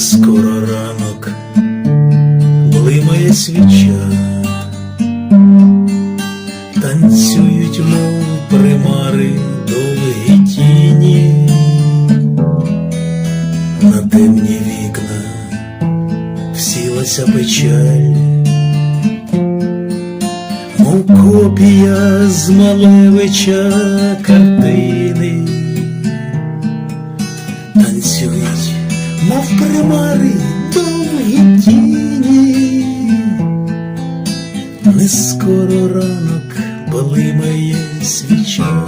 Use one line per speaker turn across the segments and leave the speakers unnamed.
скоро ранок, блимає свіча, танцюють, мов примари довгі тіні, на темні вікна всілася печаль, мов копія з Малевича картини мов примари довгі тіні, не скоро ранок блимає свіча.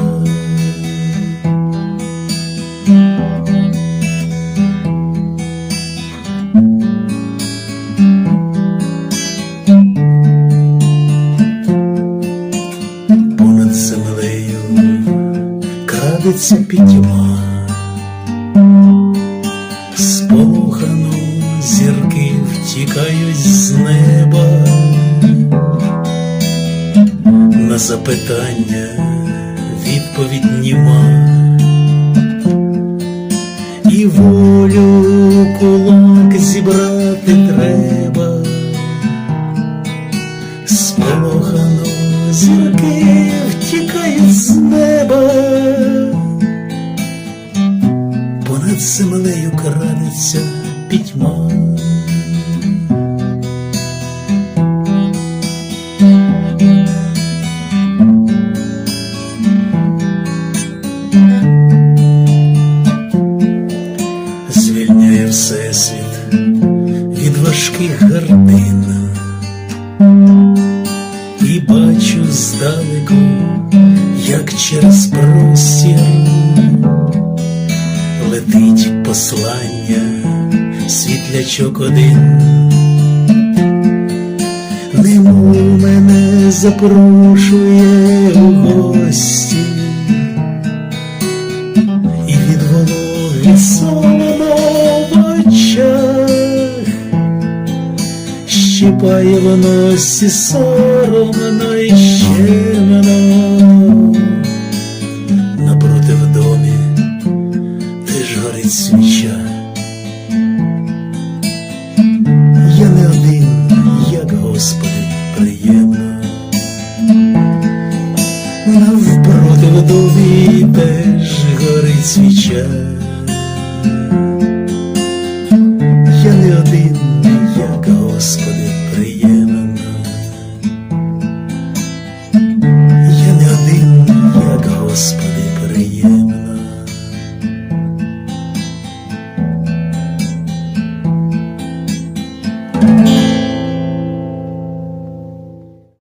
Понад землею крадеться пітьма. Сполохано зірки втікають з неба, на запитання відповідь німа, і волю кулак зібрати треба, землею крадеться пітьма. Звільняє всесвіт від важких гардин, і бачу здалеку, як через простір летить послання, світлячок один, немов мене запрошує у гості, і від вологи солоно в очах, щипає в носі соромно горить свіча. Я не один, як Господи, приємно. Навпроти в дубі теж горить свіча.